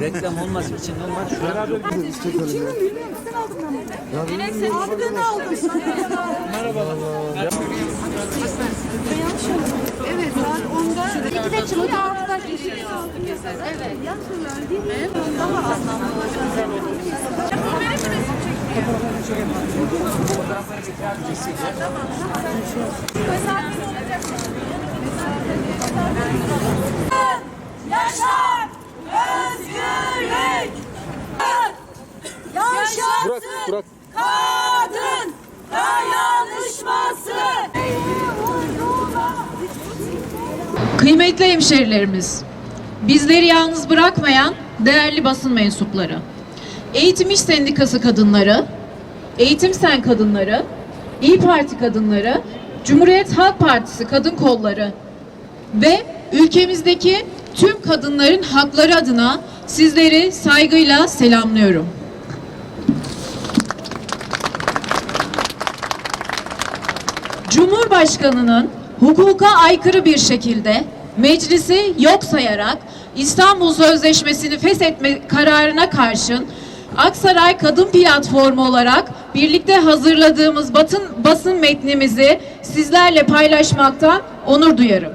Reklam olmaz için olmaz. Şu an Abiden aldım. Evet saat 10'da. 2'de çıkıyor 6'da giriyor. Evet. Yaşlılar değil mi? Daha anlamlı Yaşar Yaşasın kadın dayanışması. Kıymetli hemşerilerimiz, bizleri yalnız bırakmayan değerli basın mensupları, Eğitim İş Sendikası kadınları, Eğitim Sen kadınları, İyi Parti kadınları, Cumhuriyet Halk Partisi kadın kolları ve ülkemizdeki tüm kadınların hakları adına sizleri saygıyla selamlıyorum. Cumhurbaşkanının hukuka aykırı bir şekilde meclisi yok sayarak İstanbul Sözleşmesi'ni feshetme kararına karşın Aksaray Kadın Platformu olarak birlikte hazırladığımız batın, basın metnimizi sizlerle paylaşmaktan onur duyarım.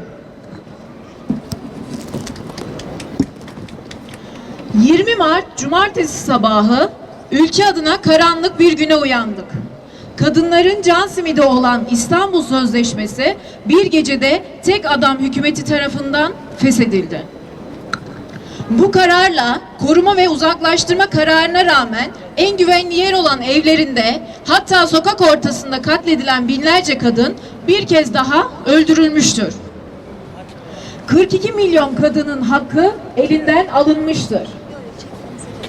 20 Mart Cumartesi sabahı ülke adına karanlık bir güne uyandık. Kadınların can simidi olan İstanbul Sözleşmesi bir gecede tek adam hükümeti tarafından feshedildi. Bu kararla koruma ve uzaklaştırma kararına rağmen en güvenli yer olan evlerinde hatta sokak ortasında katledilen binlerce kadın bir kez daha öldürülmüştür. 42 milyon kadının hakkı elinden alınmıştır.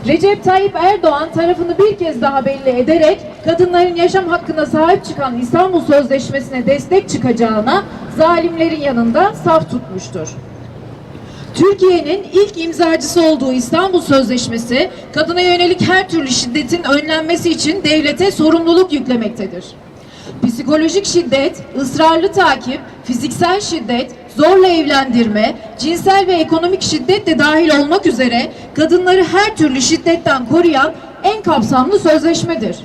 Recep Tayyip Erdoğan tarafını bir kez daha belli ederek kadınların yaşam hakkına sahip çıkan İstanbul Sözleşmesi'ne destek çıkacağına zalimlerin yanında saf tutmuştur. Türkiye'nin ilk imzacısı olduğu İstanbul Sözleşmesi, kadına yönelik her türlü şiddetin önlenmesi için devlete sorumluluk yüklemektedir. Psikolojik şiddet, ısrarlı takip, fiziksel şiddet, zorla evlendirme, cinsel ve ekonomik şiddet de dahil olmak üzere kadınları her türlü şiddetten koruyan en kapsamlı sözleşmedir.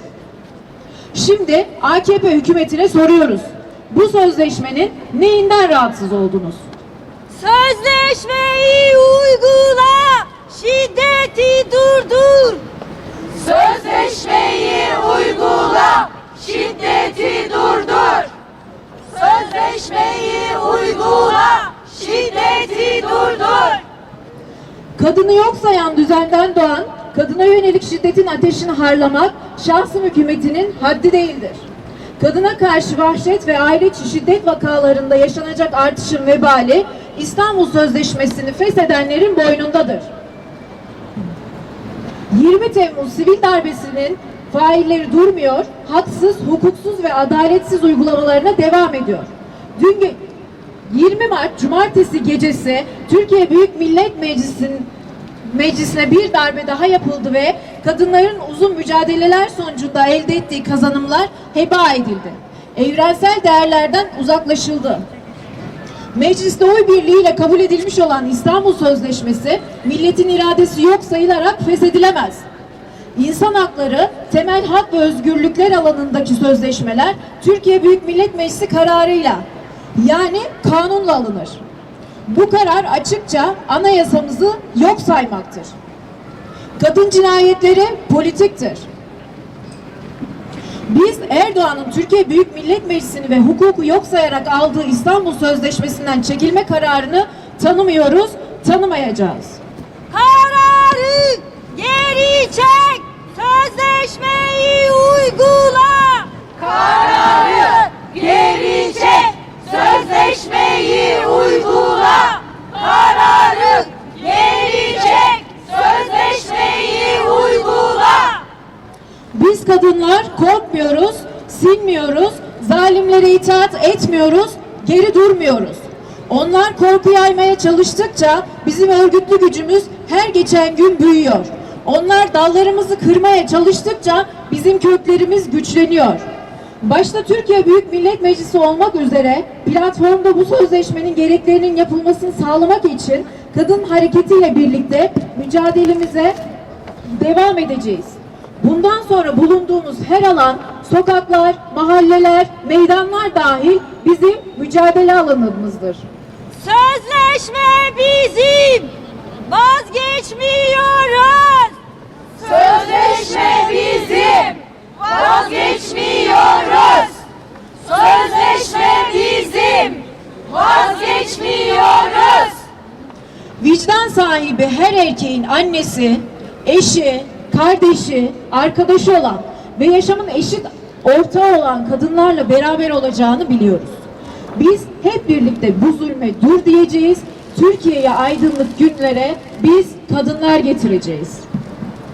Şimdi AKP hükümetine soruyoruz. Bu sözleşmenin neyinden rahatsız oldunuz? Sözleşmeyi uygula, şiddeti durdur. Sözleşmeyi uygula, şiddeti durdur. Sözleşmeyi uygula, şiddeti durdur. Kadını yok sayan düzenden doğan, kadına yönelik şiddetin ateşini harlamak şahsım hükümetinin haddi değildir. Kadına karşı vahşet ve aile içi şiddet vakalarında yaşanacak artışın vebali İstanbul Sözleşmesi'ni feshedenlerin boynundadır. 20 Temmuz sivil darbesinin failleri durmuyor, haksız, hukuksuz ve adaletsiz uygulamalarına devam ediyor. Dün ge- 20 Mart Cumartesi gecesi Türkiye Büyük Millet Meclisi'nin meclisine bir darbe daha yapıldı ve kadınların uzun mücadeleler sonucunda elde ettiği kazanımlar heba edildi. Evrensel değerlerden uzaklaşıldı. Mecliste oy birliğiyle kabul edilmiş olan İstanbul Sözleşmesi milletin iradesi yok sayılarak feshedilemez. İnsan hakları, temel hak ve özgürlükler alanındaki sözleşmeler Türkiye Büyük Millet Meclisi kararıyla yani kanunla alınır. Bu karar açıkça anayasamızı yok saymaktır. Kadın cinayetleri politiktir. Biz Erdoğan'ın Türkiye Büyük Millet Meclisi'ni ve hukuku yok sayarak aldığı İstanbul Sözleşmesi'nden çekilme kararını tanımıyoruz, tanımayacağız. Kararı geri çek, sözleşmeyi uygula. Kararı geri çek, sözleşmeyi uygula. Kararı geri çek, sözleşmeyi uygula. Biz kadınlar korkmuyoruz, sinmiyoruz, zalimlere itaat etmiyoruz, geri durmuyoruz. Onlar korku yaymaya çalıştıkça bizim örgütlü gücümüz her geçen gün büyüyor. Onlar dallarımızı kırmaya çalıştıkça bizim köklerimiz güçleniyor. Başta Türkiye Büyük Millet Meclisi olmak üzere platformda bu sözleşmenin gereklerinin yapılmasını sağlamak için kadın hareketiyle birlikte mücadelemize devam edeceğiz. Bundan sonra bulunduğumuz her alan, sokaklar, mahalleler, meydanlar dahil bizim mücadele alanımızdır. Sözleşme bizim. Vazgeçmiyoruz. Sözleşme bizim. Vazgeçmiyoruz. Sözleşme bizim. Vazgeçmiyoruz. Vicdan sahibi her erkeğin annesi, eşi, kardeşi, arkadaşı olan ve yaşamın eşit ortağı olan kadınlarla beraber olacağını biliyoruz. Biz hep birlikte bu zulme dur diyeceğiz. Türkiye'ye aydınlık günlere biz kadınlar getireceğiz.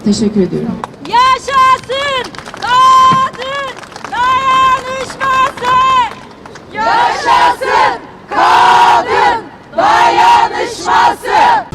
Teşekkür ediyorum. Yaşasın kadın dayanışması. Yaşasın kadın dayanışması.